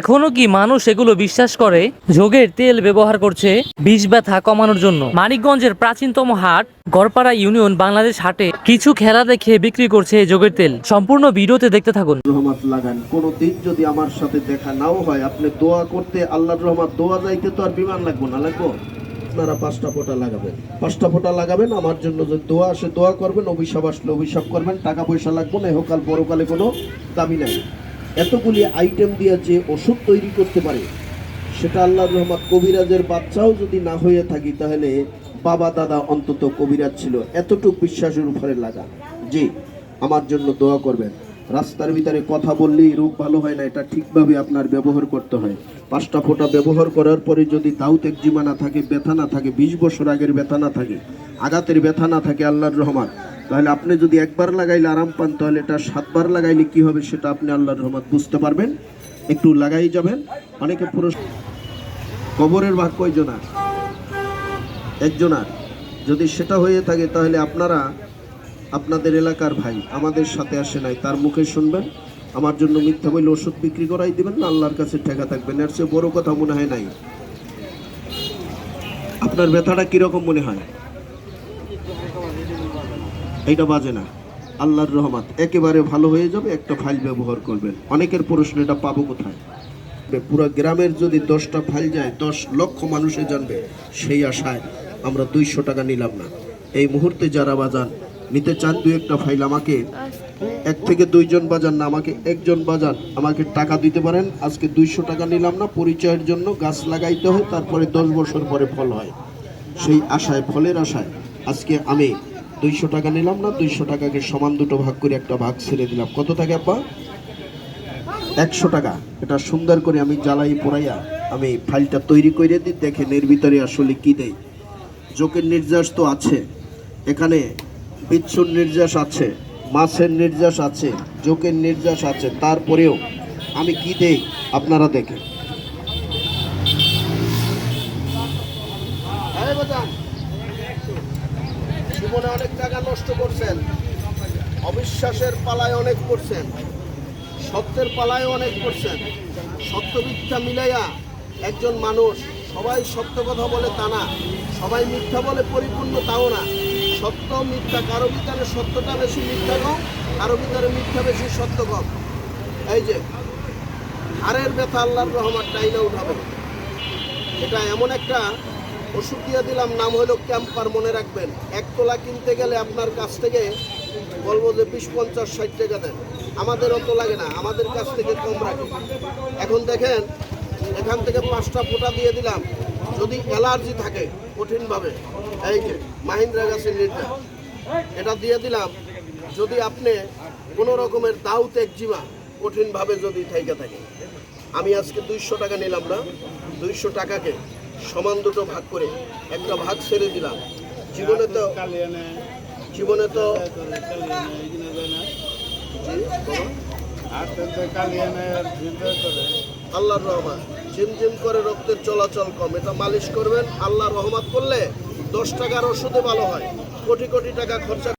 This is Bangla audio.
এখনও কি মানুষ এগুলো বিশ্বাস করে? যোগের তেল ব্যবহার করছে, বিষ ব্যথা কমানোর জন্য। মানিকগঞ্জের প্রাচীনতম হাট, গড়পাড়া ইউনিয়ন বাংলাদেশ হাটে কিছু খেলা দেখে বিক্রি করছে যোগের তেল। সম্পূর্ণ ভিডিওতে দেখতে থাকুন। রহমত লাগান। কোনো দিন যদি আমার সাথে দেখা নাও হয়, আপনি দোয়া করতে আল্লাহর রহমত, দোয়া যাইতে তো আর বিমান লাগবো না, লাগবো? আপনারা পাঁচটা ফোঁটা লাগাবেন। পাঁচটা ফোঁটা লাগাবেন, আমার জন্য যদি দোয়া আসে, দোয়া করবেন, অভিশাপ আসলে অভিশাপ করবেন, টাকা পয়সা লাগবে না, এহকাল পরকালে কোনো দামি নাই। এতগুলি আইটেম দিয়ে যে ওষুধ তৈরি করতে পারে, সেটা আল্লাহর রহমান কবিরাজের বাচ্চাও যদি না হয়ে থাকি, তাহলে বাবা দাদা অন্তত কবিরাজ ছিল। এতটুকু বিশ্বাসের উপরে লাগা। জি, আমার জন্য দোয়া করবেন। রাস্তার ভিতরে কথা বললেই রোগ ভালো হয় না, এটা ঠিকভাবে আপনার ব্যবহার করতে হয়। পাঁচটা ফোঁটা ব্যবহার করার পরে যদি দাউত একজিমা না থাকে, ব্যথা না থাকে, বিশ বছর আগের ব্যথা না থাকে, আঘাতের ব্যথা না থাকে, আল্লাহর রহমান তাহলে আপনি যদি একবার লাগাইলে আরাম পান, তাহলে এটা সাতবার লাগাইলে কি হবে সেটা আপনি আল্লাহর রহমত বুঝতে পারবেন। একটু লাগাই যাবেন। অনেকে পুরুষ কবরের ভাগ কয়জনার? একজনার। যদি সেটা হয়ে থাকে, তাহলে আপনারা আপনাদের এলাকার ভাই আমাদের সাথে আসে নাই, তার মুখে শুনবেন। আমার জন্য মিথ্যা বলে ওষুধ বিক্রি করাই দিবেন না, আল্লাহর কাছে ঠেকা থাকবেন। এর চেয়ে বড় কথা মনে হয় নাই। আপনার ব্যথাটা কীরকম মনে হয়? এইটা বাজে না। আল্লাহর রহমত, একেবারে ভালো হয়ে যাবে, একটা ফাইল ব্যবহার করবেন। অনেকের প্রশ্ন, এটা পাবো কোথায়? পুরো গ্রামের যদি দশটা ফাইল যায়, দশ লক্ষ মানুষে জানবে, সেই আশায় আমরা দুইশো টাকা নিলাম না। এই মুহূর্তে যারা বাজান, নিতে চান দু একটা ফাইল আমাকে, এক থেকে দুইজন বাজান না, আমাকে একজন বাজান, আমাকে টাকা দিতে পারেন। আজকে দুইশো টাকা নিলাম না, পরিচয়ের জন্য গাছ লাগাইতে হয়, তারপরে দশ বছর পরে ফল হয়। সেই আশায়, ফলের আশায় আজকে আমি দুইশো টাকা নিলাম না, দুইশো টাকাকে সমান দুটো ভাগ করে একটা ভাগ ছেড়ে দিলাম। কত থাকে আব্বা? একশো টাকা। এটা সুন্দর করে আমি জ্বালাই পোড়াইয়া আমি ফাইলটা তৈরি করে দিই দেখেন এর ভিতরে আসলে কী দেই জোকের নির্যাস তো আছে, এখানে বিচ্ছুর নির্যাস আছে, মাছের নির্যাস আছে, জোকের নির্যাস আছে, তারপরেও আমি কি দেই আপনারা দেখেন জীবনে অনেক টাকা নষ্ট করছেন। অবিশ্বাসের পালায় অনেক করছেন। সত্যের পালায় অনেক করছেন। সত্য মিথ্যা মিলাইয়া একজন মানুষ সবাই সত্য কথা বলে তা না, সবাই মিথ্যা বলে পরিপূর্ণ তাও না। সত্য মিথ্যা কারও ভিতরে সত্যটা বেশি মিথ্যা কম কারও ভিতরে মিথ্যা বেশি সত্য কম এই যে, হাড়ের ব্যথা আল্লাহর রহমান টাইনা উঠাবে। এটা এমন একটা ওষুধ দিয়ে দিলাম, নাম হলো ক্যাম্পার, মনে রাখবেন। এক তোলা কিনতে গেলে আপনার কাছ থেকে বলব যে বিশ, পঞ্চাশ, ষাট টাকা দেন। আমাদের অত লাগে না, আমাদের কাছ থেকে কম রাখি এখন দেখেন, এখান থেকে পাঁচটা ফোটা দিয়ে দিলাম। যদি অ্যালার্জি থাকে কঠিনভাবে, এই যে মাহিন্দ্রা গাছের নির্দেশ এটা দিয়ে দিলাম। যদি আপনি কোনো রকমের দাউত একজিমা কঠিনভাবে যদি থেকে থাকে। আমি আজকে দুইশো টাকা নিলাম না, দুইশো টাকাকে সমান দুটো ভাগ করে একটা ভাগ ছেড়ে দিলাম। জীবনে তো জীবনে তো? আল্লাহর রহমান জিম করে রক্তের চলাচল কম। এটা মালিশ করবেন, আল্লাহর রহমত করলে দশ টাকার ওষুধে ভালো হয়। কোটি কোটি টাকা খরচা